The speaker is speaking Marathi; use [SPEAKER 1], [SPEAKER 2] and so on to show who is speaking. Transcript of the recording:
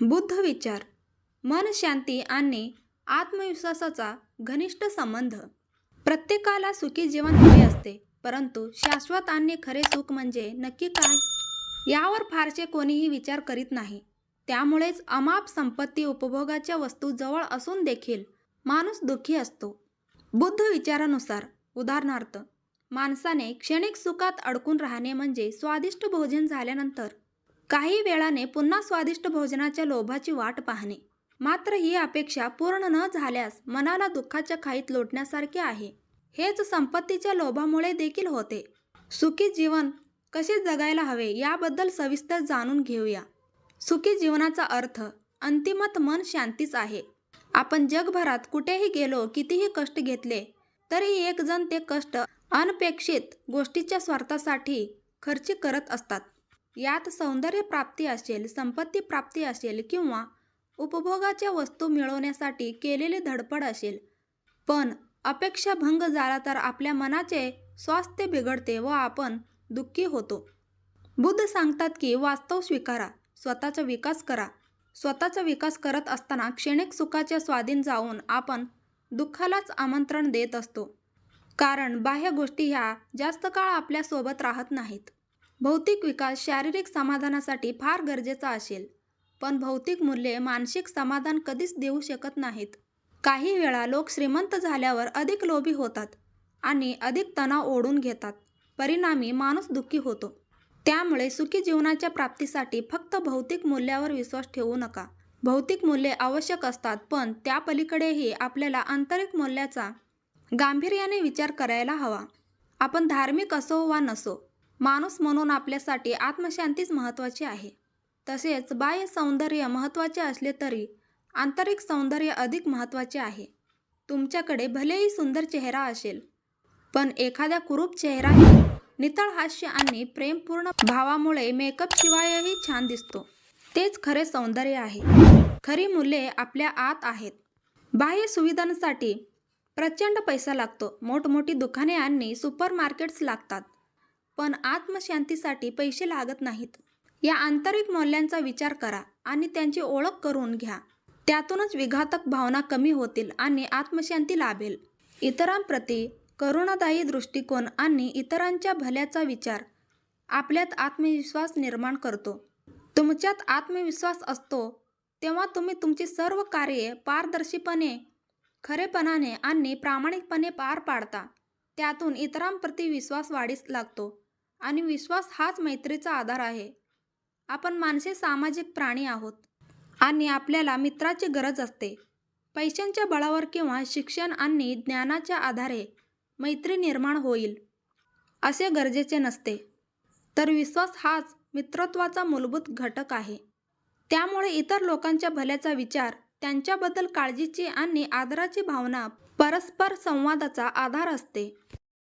[SPEAKER 1] बुद्ध विचार मन शांती आणि आत्मविश्वासाचा घनिष्ठ संबंध. प्रत्येकाला सुखी जीवन हवे असते परंतु शाश्वत आणि खरे सुख म्हणजे नक्की काय? यावर फारसे कोणीही विचार करीत नाही. त्यामुळेच अमाप संपत्ती उपभोगाच्या वस्तू जवळ असून देखील माणूस दुःखी असतो. बुद्ध विचारानुसार उदाहरणार्थ माणसाने क्षणिक सुखात अडकून राहणे म्हणजे स्वादिष्ट भोजन झाल्यानंतर काही वेळाने पुन्हा स्वादिष्ट भोजनाच्या लोभाची वाट पाहणे. मात्र ही अपेक्षा पूर्ण न झाल्यास मनाला दुःखाच्या खाईत लोटण्यासारखे आहे. हेच संपत्तीच्या लोभामुळे देखील होते. सुखी जीवन कसे जगायला हवे याबद्दल सविस्तर जाणून घेऊया. सुखी जीवनाचा अर्थ अंतिमत मन शांतीच आहे. आपण जगभरात कुठेही गेलो कितीही कष्ट घेतले तरी एकजण ते कष्ट अनपेक्षित गोष्टीच्या स्वार्थासाठी खर्च करत असतात. यात सौंदर्य प्राप्ती असेल संपत्ती प्राप्ती असेल किंवा उपभोगाच्या वस्तू मिळवण्यासाठी केलेली धडपड असेल. पण अपेक्षा भंग झाला तर आपल्या मनाचे स्वास्थ्य बिघडते व आपण दुःखी होतो. बुद्ध सांगतात की वास्तव स्वीकारा स्वतःचा विकास करा. स्वतःचा विकास करत असताना क्षणिक सुखाच्या स्वाधीन जाऊन आपण दुःखालाच आमंत्रण देत असतो. कारण बाह्य गोष्टी ह्या जास्त काळ आपल्यासोबत राहत नाहीत. भौतिक विकास शारीरिक समाधानासाठी फार गरजेचा असेल. पण भौतिक मूल्ये मानसिक समाधान कधीच देऊ शकत नाहीत. काही वेळा लोक श्रीमंत झाल्यावर अधिक लोभी होतात आणि अधिक तणाव ओढून घेतात. परिणामी माणूस दुःखी होतो. त्यामुळे सुखी जीवनाच्या प्राप्तीसाठी फक्त भौतिक मूल्यावर विश्वास ठेवू नका. भौतिक मूल्ये आवश्यक असतात पण त्या पलीकडेही आपल्याला आंतरिक मूल्याचा गांभीर्याने विचार करायला हवा. आपण धार्मिक असो वा नसो माणूस म्हणून आपल्यासाठी आत्मशांतीच महत्त्वाची आहे. तसेच बाह्य सौंदर्य महत्त्वाचे असले तरी आंतरिक सौंदर्य अधिक महत्त्वाचे आहे. तुमच्याकडे भलेही सुंदर चेहरा असेल पण एखाद्या कुरूप चेहराही नितळ हास्य आणि प्रेमपूर्ण भावामुळे मेकअप शिवायही छान दिसतो. तेच खरे सौंदर्य आहे. खरी मुले आपल्या आत आहेत. बाह्य सुविधांसाठी प्रचंड पैसा लागतो. मोठमोठी दुकाने आणि सुपर मार्केट्स लागतात. पण आत्मशांतीसाठी पैसे लागत नाहीत. या आंतरिक मौल्यांचा विचार करा आणि त्यांची ओळख करून घ्या. त्यातूनच विघातक भावना कमी होतील आणि आत्मशांती लाभेल. इतरांप्रती करुणादायी दृष्टिकोन आणि इतरांच्या भल्याचा विचार आपल्यात आत्मविश्वास निर्माण करतो. तुमच्यात आत्मविश्वास असतो तेव्हा तुम्ही तुमची सर्व कार्ये पारदर्शीपणे खरेपणाने आणि प्रामाणिकपणे पार पाडता. त्यातून इतरांप्रती विश्वास वाढीस लागतो. आणि विश्वास हाच मैत्रीचा आधार आहे. आपण माणसे सामाजिक प्राणी आहोत आणि आपल्याला मित्राची गरज असते. पैशांच्या बळावर किंवा शिक्षण आणि ज्ञानाच्या आधारे मैत्री निर्माण होईल असे गरजेचे नसते. तर विश्वास हाच मित्रत्वाचा मूलभूत घटक आहे. त्यामुळे इतर लोकांच्या भल्याचा विचार त्यांच्याबद्दल काळजीची आणि आदराची भावना परस्पर संवादाचा आधार असते.